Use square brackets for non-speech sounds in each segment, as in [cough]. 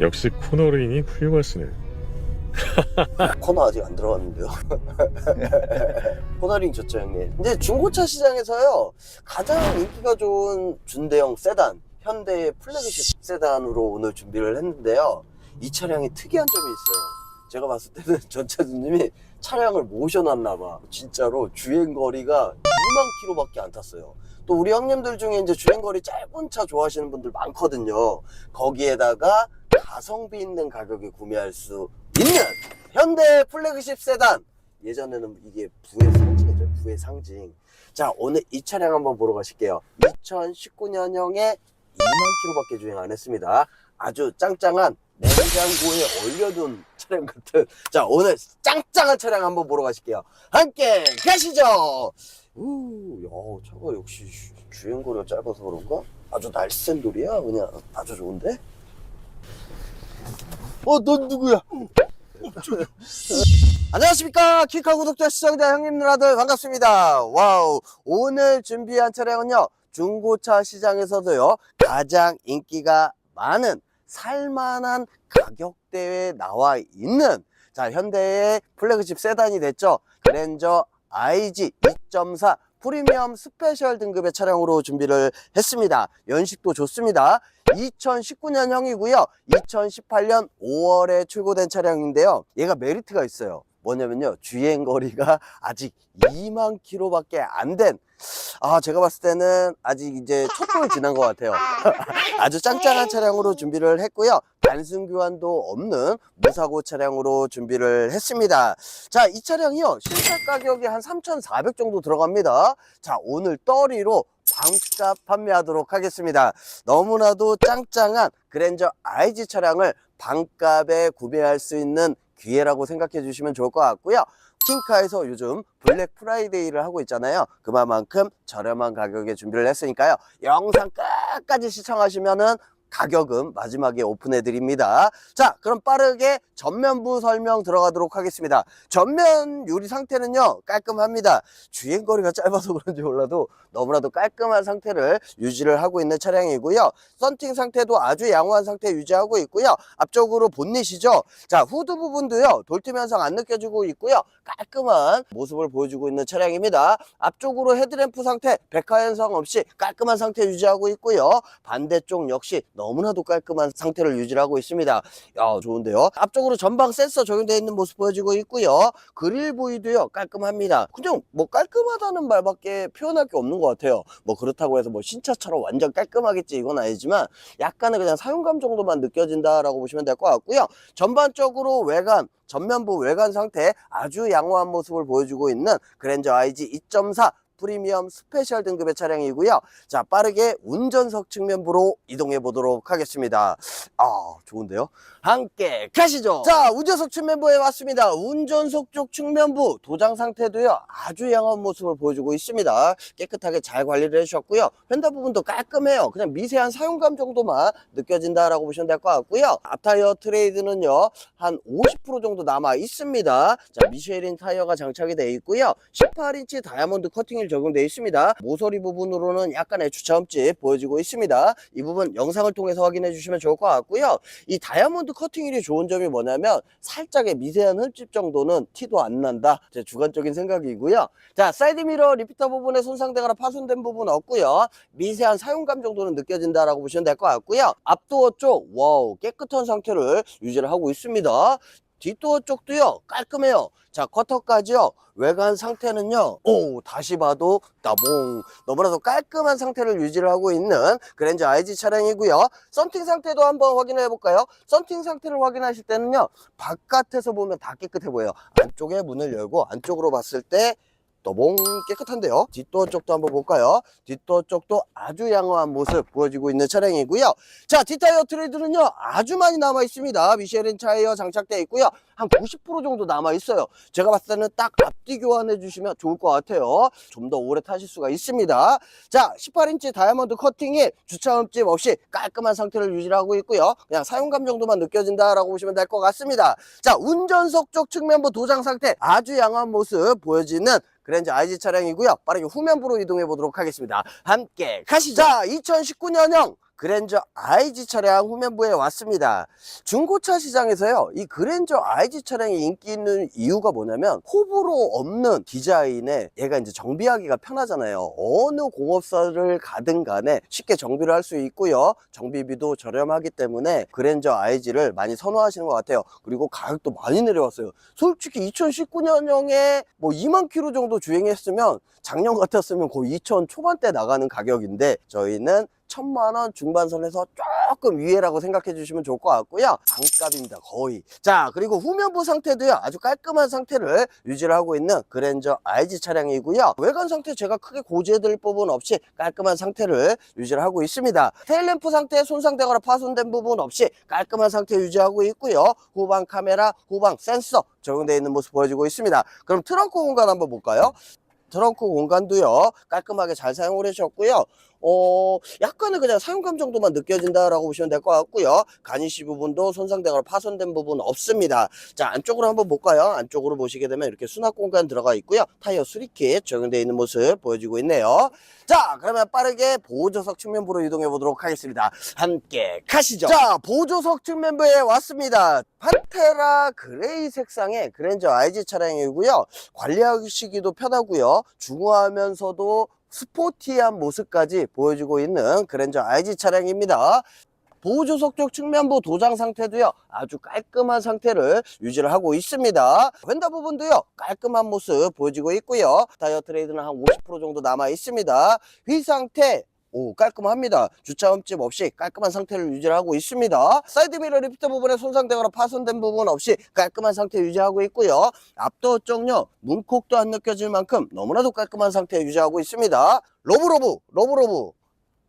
역시 코너링이 훌륭하시네. [laughs] 코너 아직 안 들어갔는데요. [laughs] 코너링 좋죠 형님. 근데 중고차 시장에서요 가장 인기가 좋은 준대형 세단 현대의 플래그십 세단으로 오늘 준비를 했는데요. 이 차량이 특이한 점이 있어요. 제가 봤을 때는 [laughs] 전차주님이 차량을 모셔놨나 봐. 진짜로 주행 거리가 2만 킬로밖에 안 탔어요. 또 우리 형님들 중에 이제 주행 거리 짧은 차 좋아하시는 분들 많거든요. 거기에다가 가성비 있는 가격에 구매할 수 있는 현대 플래그십 세단. 예전에는 이게 부의 상징이죠. 부의 상징. 자, 오늘 이 차량 한번 보러 가실게요. 2019년형에 2만 킬로밖에 주행 안 했습니다. 아주 짱짱한 냉장고에 얼려둔 차량 같은. 자, 오늘 짱짱한 차량 한번 보러 가실게요. 함께 가시죠! 우, 야, 차가 역시 주행거리가 짧아서 그런가? 아주 날쌘 돌이야. 그냥 아주 좋은데? 어, 넌 누구야? 안녕하십니까. 키카 구독자 시청자 형님 누나들 반갑습니다. 와우. 오늘 준비한 차량은요 중고차 시장에서도요 가장 인기가 많은 살만한 가격대에 나와 있는 자 현대의 플래그십 세단이 됐죠. 그랜저 IG 2.4 프리미엄 스페셜 등급의 차량으로 준비를 했습니다. 연식도 좋습니다 2019년형이고요. 2018년 5월에 출고된 차량인데요. 얘가 메리트가 있어요. 뭐냐면요. 주행 거리가 아직 2만 킬로밖에 안 된. 아, 제가 봤을 때는 아직 이제 촛불 지난 것 같아요. [laughs] 아주 짱짱한 차량으로 준비를 했고요. 단순 교환도 없는 무사고 차량으로 준비를 했습니다. 자, 이 차량이요. 실제 가격이 한 3,400 정도 들어갑니다. 자, 오늘 떨이로 반값 판매하도록 하겠습니다. 너무나도 짱짱한 그랜저 IG 차량을 반값에 구매할 수 있는 기회라고 생각해 주시면 좋을 것 같고요. 킹카에서 요즘 블랙 프라이데이를 하고 있잖아요. 그만큼 저렴한 가격에 준비를 했으니까요. 영상 끝까지 시청하시면은 가격은 마지막에 오픈해 드립니다. 자, 그럼 빠르게 전면부 설명 들어가도록 하겠습니다. 전면 유리 상태는요, 깔끔합니다. 주행거리가 짧아서 [laughs] 그런지 몰라도 너무나도 깔끔한 상태를 유지를 하고 있는 차량이고요. 썬팅 상태도 아주 양호한 상태 유지하고 있고요. 앞쪽으로 본닛이죠. 자, 후드 부분도요, 돌팀 현상 안 느껴지고 있고요. 깔끔한 모습을 보여주고 있는 차량입니다. 앞쪽으로 헤드램프 상태, 백화 현상 없이 깔끔한 상태 유지하고 있고요. 반대쪽 역시 너무나도 깔끔한 상태를 유지하고 있습니다. 야, 좋은데요. 앞쪽으로 전방 센서 적용되어 있는 모습 보여지고 있고요. 그릴 부위도요, 깔끔합니다. 그냥 뭐 깔끔하다는 말밖에 표현할 게 없는 것 같아요. 뭐 그렇다고 해서 뭐 신차처럼 완전 깔끔하겠지 이건 아니지만 약간의 그냥 사용감 정도만 느껴진다라고 보시면 될 것 같고요. 전반적으로 외관, 전면부 외관 상태 아주 양호한 모습을 보여주고 있는 그랜저 IG 2.4 프리미엄 스페셜 등급의 차량이고요. 자, 빠르게 운전석 측면부로 이동해 보도록 하겠습니다. 아, 좋은데요? 함께 가시죠. 자, 운전석 측면부에 왔습니다. 운전석 쪽 측면부 도장 상태도요. 아주 양호한 모습을 보여주고 있습니다. 깨끗하게 잘 관리를 해주셨고요. 휀다 부분도 깔끔해요. 그냥 미세한 사용감 정도만 느껴진다라고 보시면 될 것 같고요. 앞타이어 트레이드는요. 한 50% 정도 남아 있습니다. 자, 미쉐린 타이어가 장착이 되어 있고요. 18인치 다이아몬드 커팅이 적용되어 있습니다. 모서리 부분으로는 약간의 주차음집 보여지고 있습니다. 이 부분 영상을 통해서 확인해 주시면 좋을 것 같고요. 이 다이아몬드 커팅일이 좋은 점이 뭐냐면 살짝의 미세한 흠집 정도는 티도 안 난다. 제 주관적인 생각이고요. 자, 사이드 미러 리피터 부분에 손상되거나 파손된 부분 없고요. 미세한 사용감 정도는 느껴진다라고 보시면 될 것 같고요. 앞도어 쪽, 와우, 깨끗한 상태를 유지를 하고 있습니다. 뒷도어 쪽도요 깔끔해요. 자 커터까지요. 외관 상태는요. 오 다시 봐도 따봉. 너무나도 깔끔한 상태를 유지를 하고 있는 그랜저 IG 차량이고요. 썬팅 상태도 한번 확인해 볼까요? 썬팅 상태를 확인하실 때는요 바깥에서 보면 다 깨끗해 보여요. 안쪽에 문을 열고 안쪽으로 봤을 때 또봉 깨끗한데요. 뒷도어 쪽도 한번 볼까요? 뒷도어 쪽도 아주 양호한 모습 보여지고 있는 차량이고요. 자 뒷타이어 트레이드는요 아주 많이 남아 있습니다. 미쉐린 타이어 장착되어 있고요. 한 90% 정도 남아 있어요. 제가 봤을 때는 딱 앞뒤 교환해 주시면 좋을 것 같아요. 좀 더 오래 타실 수가 있습니다. 자 18인치 다이아몬드 커팅이 주차음집 없이 깔끔한 상태를 유지하고 있고요. 그냥 사용감 정도만 느껴진다라고 보시면 될 것 같습니다. 자 운전석 쪽 측면부 도장 상태 아주 양호한 모습 보여지는 그랜저 IG 차량이고요. 빠르게 후면부로 이동해 보도록 하겠습니다. 함께 가시죠. 자, 2019년형 그랜저 IG 차량 후면부에 왔습니다. 중고차 시장에서요, 이 그랜저 IG 차량이 인기 있는 이유가 뭐냐면, 호불호 없는 디자인에 얘가 이제 정비하기가 편하잖아요. 어느 공업사를 가든 간에 쉽게 정비를 할 수 있고요. 정비비도 저렴하기 때문에 그랜저 IG를 많이 선호하시는 것 같아요. 그리고 가격도 많이 내려왔어요. 솔직히 2019년형에 뭐 2만 킬로 정도 주행했으면 작년 같았으면 거의 2천 초반대 나가는 가격인데 저희는 천만 원 중반선에서 조금 위에라고 생각해 주시면 좋을 것 같고요. 반값입니다, 거의. 자, 그리고 후면부 상태도요, 아주 깔끔한 상태를 유지를 하고 있는 그랜저 IG 차량이고요. 외관 상태 제가 크게 고지해드릴 부분 없이 깔끔한 상태를 유지를 하고 있습니다. 테일램프 상태 손상되거나 파손된 부분 없이 깔끔한 상태 유지하고 있고요. 후방 카메라, 후방 센서 적용되어 있는 모습 보여주고 있습니다. 그럼 트렁크 공간 한번 볼까요? 트렁크 공간도요 깔끔하게 잘 사용을 해주셨고요 어 약간의 그냥 사용감 정도만 느껴진다라고 보시면 될 것 같고요. 가니시 부분도 손상되거나 파손된 부분 없습니다. 자 안쪽으로 한번 볼까요? 안쪽으로 보시게 되면 이렇게 수납 공간 들어가 있고요. 타이어 수리킷 적용되어 있는 모습 보여지고 있네요. 자 그러면 빠르게 보조석 측면부로 이동해 보도록 하겠습니다. 함께 가시죠. 자 보조석 측면부에 왔습니다. 판테라 그레이 색상의 그랜저 IG 차량이고요. 관리하시기도 편하고요. 중후하면서도 스포티한 모습까지 보여주고 있는 그랜저 IG 차량입니다. 보조석 쪽 측면부 도장 상태도요 아주 깔끔한 상태를 유지를 하고 있습니다. 휀다 부분도요 깔끔한 모습 보여지고 있고요. 타이어 트레이드는 한 50% 정도 남아 있습니다. 휠 상태 오 깔끔합니다 주차 흠집 없이 깔끔한 상태를 유지를 하고 있습니다 사이드미러 리프트 부분에 손상되거나 파손된 부분 없이 깔끔한 상태 유지하고 있고요 앞도 쪽요 문콕도 안 느껴질 만큼 너무나도 깔끔한 상태 유지하고 있습니다 러브러브 러브러브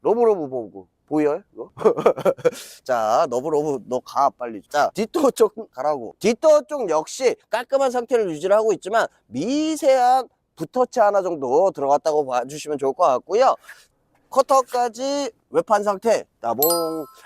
러브러브 보고 보여요? 이거? [laughs] 자, 러브러브 너 가 빨리. 자, 뒷도 쪽 가라고. 뒷도 쪽 역시 깔끔한 상태를 유지를 하고 있지만 미세한 붓터치 하나 정도 들어갔다고 봐주시면 좋을 것 같고요. 커터까지 외판 상태 나봉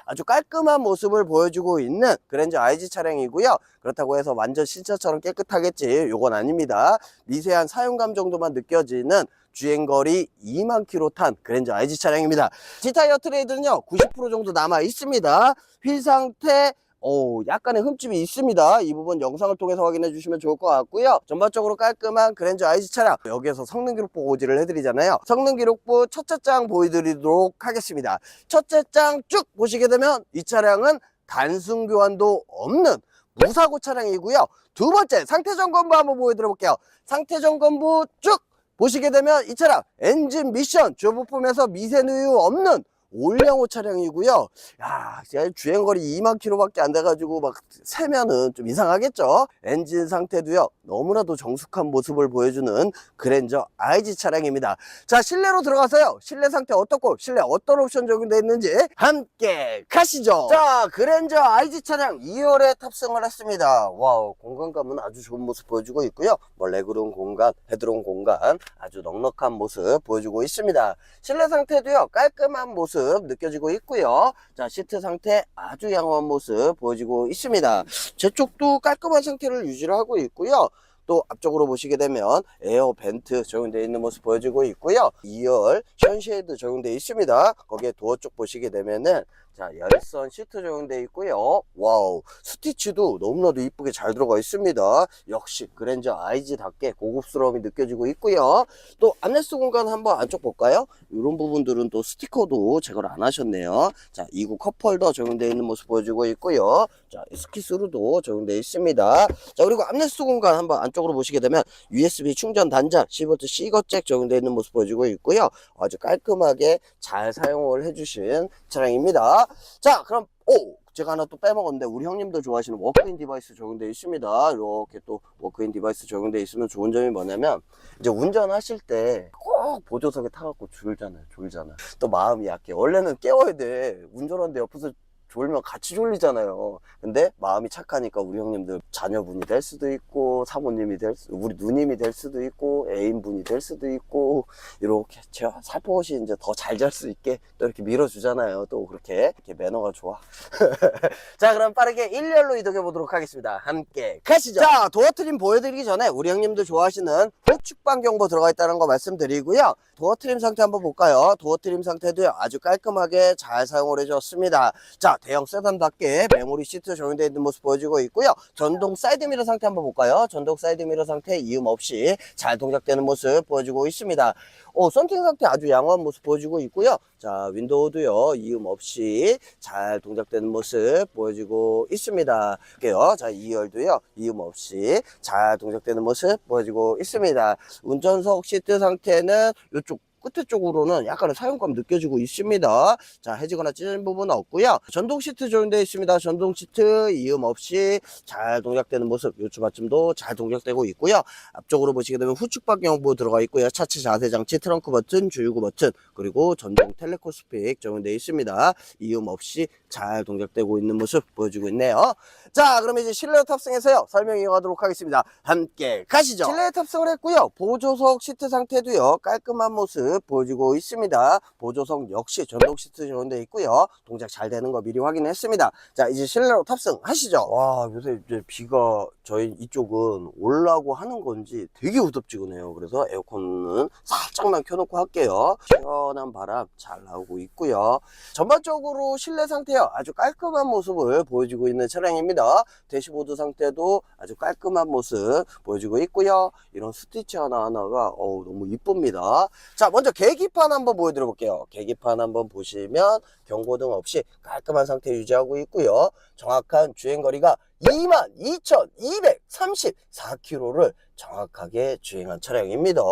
아주 깔끔한 모습을 보여주고 있는 그랜저 IG 차량이고요. 그렇다고 해서 완전 신차처럼 깨끗하겠지. 요건 아닙니다. 미세한 사용감 정도만 느껴지는 주행거리 2만 킬로 탄 그랜저 IG 차량입니다. G타이어 트레이드는요 90% 정도 남아 있습니다. 휠 상태 오, 약간의 흠집이 있습니다. 이 부분 영상을 통해서 확인해 주시면 좋을 것 같고요. 전반적으로 깔끔한 그랜저 IG 차량. 여기에서 성능 기록부 고지를 해드리잖아요. 성능 기록부 첫째 장 보여드리도록 하겠습니다. 첫째 장 쭉 보시게 되면 이 차량은 단순 교환도 없는 무사고 차량이고요. 두 번째 상태 점검부 한번 보여드려 볼게요. 상태 점검부 쭉 보시게 되면 이 차량 엔진 미션 주부품에서 미세 누유 없는 올량호 차량이고요. 야, 주행거리 2만 킬로밖에 안 돼가지고 막 세면은 좀 이상하겠죠? 엔진 상태도요, 너무나도 정숙한 모습을 보여주는 그랜저 IG 차량입니다. 자, 실내로 들어가서요, 실내 상태 어떻고, 실내 어떤 옵션 적용되어 있는지 함께 가시죠. 자, 그랜저 IG 차량 2열에 탑승을 했습니다. 와우, 공간감은 아주 좋은 모습 보여주고 있고요. 뭐, 레그룸 공간, 헤드룸 공간, 아주 넉넉한 모습 보여주고 있습니다. 실내 상태도요, 깔끔한 모습 느껴지고 있고요. 자, 시트 상태 아주 양호한 모습 보여지고 있습니다. 제 쪽도 깔끔한 상태를 유지를 하고 있고요. 또 앞쪽으로 보시게 되면 에어 벤트 적용되어 있는 모습 보여지고 있고요. 2열 션쉐이드 적용되어 있습니다. 거기에 도어 쪽 보시게 되면은 자 열선 시트 적용되어 있고요. 와우 스티치도 너무나도 이쁘게 잘 들어가 있습니다. 역시 그랜저 IG답게 고급스러움이 느껴지고 있고요. 또 암레스 공간 한번 안쪽 볼까요? 이런 부분들은 또 스티커도 제거를 안 하셨네요. 자 2구 컵홀더 적용되어 있는 모습 보여주고 있고요. 자 에스키스루도 적용되어 있습니다. 자 그리고 암레스 공간 한번 안쪽으로 보시게 되면 USB 충전 단자 10V C거잭 적용되어 있는 모습 보여주고 있고요. 아주 깔끔하게 잘 사용을 해주신 차량입니다. 자 그럼 오 제가 하나 또 빼먹었는데 우리 형님들 좋아하시는 워크인 디바이스 적용되어 있습니다. 이렇게 또 워크인 디바이스 적용되어 있으면 좋은 점이 뭐냐면 이제 운전하실 때 꼭 보조석에 타갖고 졸잖아요. 졸잖아. 또 마음이 약해. 원래는 깨워야 돼. 운전하는데 옆에서 졸면 같이 졸리잖아요. 근데 마음이 착하니까 우리 형님들 자녀분이 될 수도 있고 사모님이 될 수, 우리 누님이 될 수도 있고 애인분이 될 수도 있고 이렇게 제가 살포시 이제 더 잘 잘 수 있게 또 이렇게 밀어주잖아요. 또 그렇게 이렇게 매너가 좋아. [laughs] 자 그럼 빠르게 일렬로 이동해 보도록 하겠습니다. 함께 가시죠. 자 도어 트림 보여드리기 전에 우리 형님들 좋아하시는 후축방 경보 들어가 있다는 거 말씀드리고요. 도어 트림 상태 한번 볼까요? 도어 트림 상태도요 아주 깔끔하게 잘 사용을 해줬습니다. 자 대형 세단답게 메모리 시트 적용되어 있는 모습 보여주고 있고요. 전동 사이드미러 상태 한번 볼까요? 전동 사이드미러 상태 이음 없이 잘 동작되는 모습 보여주고 있습니다. 어, 썬팅 상태 아주 양호한 모습 보여주고 있고요. 자, 윈도우도요, 이음 없이 잘 동작되는 모습 보여주고 있습니다. 볼게요. 자, 2열도요, 이음 없이 잘 동작되는 모습 보여주고 있습니다. 운전석 시트 상태는 이쪽 끝에 쪽으로는 약간의 사용감 느껴지고 있습니다. 자, 해지거나 찢어진 부분은 없고요. 전동 시트 적용되어 있습니다. 전동 시트 이음 없이 잘 동작되는 모습, 요추 받침도 잘 동작되고 있고요. 앞쪽으로 보시게 되면 후축박 경보 들어가 있고요. 차체 자세 장치, 트렁크 버튼, 주유구 버튼, 그리고 전동 텔레코 스픽 적용되어 있습니다. 이음 없이 잘 동작되고 있는 모습 보여주고 있네요. 자, 그럼 이제 실내 탑승해서요. 설명 이어가도록 하겠습니다. 함께 가시죠. 실내에 탑승을 했고요. 보조석 시트 상태도요. 깔끔한 모습 보여주고 있습니다. 보조석 역시 전동 시트 적용되어 있고요. 동작 잘 되는 거 미리 확인했습니다. 자, 이제 실내로 탑승하시죠. 와, 요새 이제 비가 저희 이쪽은 올라고 하는 건지 되게 우덥지근해요. 그래서 에어컨은 살짝만 켜놓고 할게요. 시원한 바람 잘 나오고 있고요. 전반적으로 실내 상태 요. 아주 깔끔한 모습을 보여주고 있는 차량입니다. 대시보드 상태도 아주 깔끔한 모습 보여주고 있고요. 이런 스티치 하나하나가 어우, 너무 이쁩니다. 자, 먼저 계기판 한번 보여드려 볼게요. 계기판 한번 보시면 경고등 없이 깔끔한 상태 유지하고 있고요. 정확한 주행거리가 22,234km를 정확하게 주행한 차량입니다.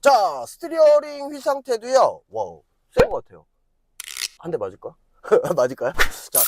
자, 스티어링 휠 상태도요. 와우, 센 것 같아요. 한 대 맞을까? [laughs] 맞을까요? 자,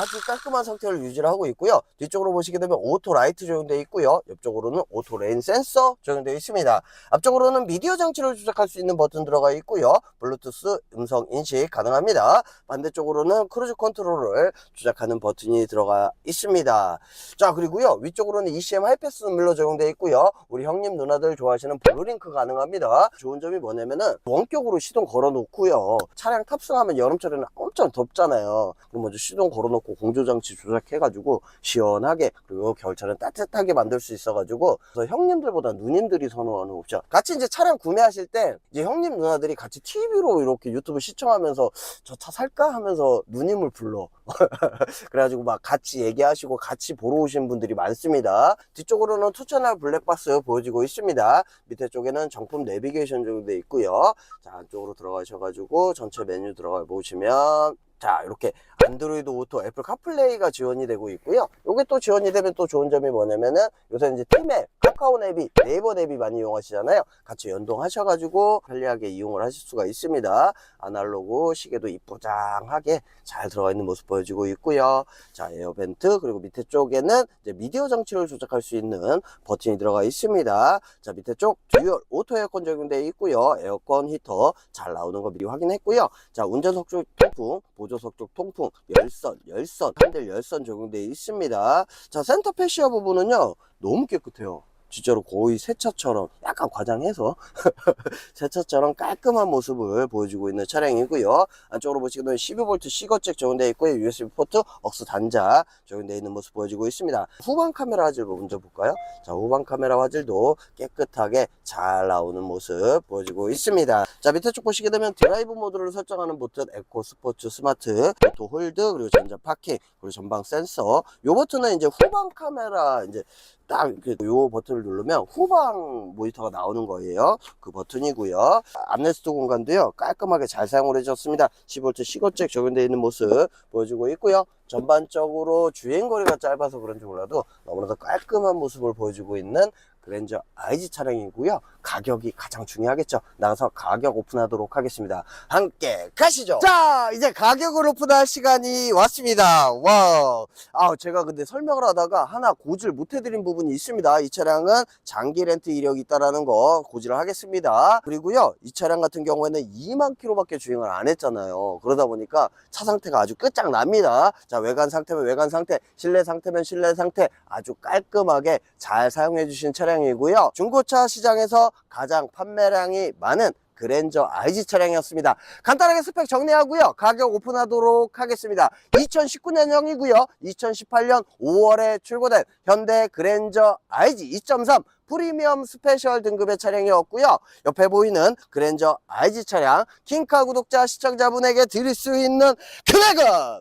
아주 깔끔한 상태를 유지를 하고 있고요. 뒤쪽으로 보시게 되면 오토 라이트 적용되어 있고요. 옆쪽으로는 오토 레인 센서 적용되어 있습니다. 앞쪽으로는 미디어 장치를 조작할 수 있는 버튼 들어가 있고요. 블루투스 음성 인식 가능합니다. 반대쪽으로는 크루즈 컨트롤을 조작하는 버튼이 들어가 있습니다. 자, 그리고요. 위쪽으로는 ECM 하이패스 눌러 적용되어 있고요. 우리 형님 누나들 좋아하시는 블루링크 가능합니다. 좋은 점이 뭐냐면은 원격으로 시동 걸어 놓고요. 차량 탑승하면 여름철에는 엄청 덥잖아요. 그럼 먼저 시동 걸어 놓고 공조장치 조작해가지고 시원하게 그리고 겨울철엔 따뜻하게 만들 수 있어가지고 그래서 형님들보다 누님들이 선호하는 옵션. 같이 이제 차량 구매하실 때 이제 형님 누나들이 같이 TV로 이렇게 유튜브 시청하면서 저 차 살까 하면서 누님을 불러. [laughs] 그래가지고 막 같이 얘기하시고 같이 보러 오신 분들이 많습니다. 뒤쪽으로는 투채널 블랙박스 보여지고 있습니다. 밑에 쪽에는 정품 내비게이션 정도 있고요. 자, 안쪽으로 들어가셔가지고 전체 메뉴 들어가 보시면 자, 이렇게 안드로이드 오토, 애플 카플레이가 지원이 되고 있고요. 요게 또 지원이 되면 또 좋은 점이 뭐냐면은 요새 이제 팀앱, 카카오 내비, 네이버 내비 많이 이용하시잖아요. 같이 연동하셔가지고 편리하게 이용을 하실 수가 있습니다. 아날로그 시계도 이쁘장하게 잘 들어가 있는 모습 보여지고 있고요. 자, 에어벤트, 그리고 밑에 쪽에는 이제 미디어 장치를 조작할 수 있는 버튼이 들어가 있습니다. 자, 밑에 쪽 듀얼 오토 에어컨 적용되어 있고요. 에어컨 히터 잘 나오는 거 미리 확인했고요. 자, 운전석 쪽 통풍, 보조석 쪽 통풍, 열선, 열선, 핸들 열선 적용되어 있습니다. 자, 센터 패시아 부분은요, 너무 깨끗해요. 진짜로 거의 새 차처럼 약간 과장해서 [laughs] 새 차처럼 깔끔한 모습을 보여주고 있는 차량이고요. 안쪽으로 보시게 되면 12V C거잭 적용되어 있고요. USB 포트, 억스 단자 적용되어 있는 모습 보여주고 있습니다. 후방 카메라 화질 먼저 볼까요? 자, 후방 카메라 화질도 깨끗하게 잘 나오는 모습 보여주고 있습니다. 자, 밑에 쪽 보시게 되면 드라이브 모드를 설정하는 버튼, 에코 스포츠 스마트, 오토 홀드, 그리고 전자 파킹, 그리고 전방 센서. 요 버튼은 이제 후방 카메라 이제 딱요 버튼을 누르면 후방 모니터가 나오는 거예요. 그 버튼이고요. 암레스트 공간도요. 깔끔하게 잘 사용을 해줬습니다. 10V 시거잭 적용되어 있는 모습 보여주고 있고요. 전반적으로 주행거리가 짧아서 그런지 몰라도 너무나도 깔끔한 모습을 보여주고 있는 그 랜저 IG 차량이고요. 가격이 가장 중요하겠죠. 나가서 가격 오픈하도록 하겠습니다. 함께 가시죠. 자, 이제 가격을 오픈할 시간이 왔습니다. 와, 아, 제가 근데 설명을 하다가 하나 고지를 못 해드린 부분이 있습니다. 이 차량은 장기 렌트 이력이 있다라는 거 고지를 하겠습니다. 그리고요, 이 차량 같은 경우에는 2만 킬로밖에 주행을 안 했잖아요. 그러다 보니까 차 상태가 아주 끝장납니다. 자, 외관 상태면 외관 상태, 실내 상태면 실내 상태 아주 깔끔하게 잘 사용해 주신 차량 이고요. 중고차 시장에서 가장 판매량이 많은 그랜저 IG 차량이었습니다. 간단하게 스펙 정리하고요. 가격 오픈하도록 하겠습니다. 2019년형이고요. 2018년 5월에 출고된 현대 그랜저 IG 2.3 프리미엄 스페셜 등급의 차량이었고요. 옆에 보이는 그랜저 IG 차량 킹카 구독자 시청자분에게 드릴 수 있는 금액은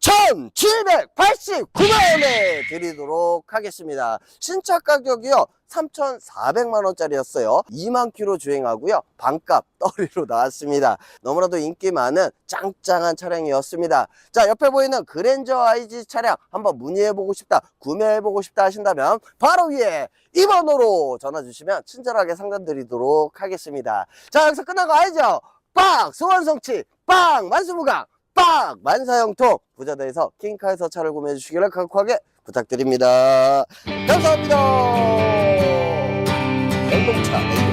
1,789만원에 드리도록 하겠습니다. 신차 가격이요. 3,400만원짜리였어요. 2만 킬로 주행하고요. 반값 떨이로 나왔습니다. 너무나도 인기 많은 짱짱한 차량이었습니다. 자, 옆에 보이는 그랜저 IG 차량 한번 문의해보고 싶다, 구매해보고 싶다 하신다면 바로 위에 2번으로 전화 주시면 친절하게 상담 드리도록 하겠습니다. 자, 여기서 끝난 거 알죠? 빵! 소원성취! 빵! 만수무강! 빵! 만사형통! 부자대에서 킹카에서 차를 구매해 주시기를 강력하게 부탁드립니다. 감사합니다. 전동차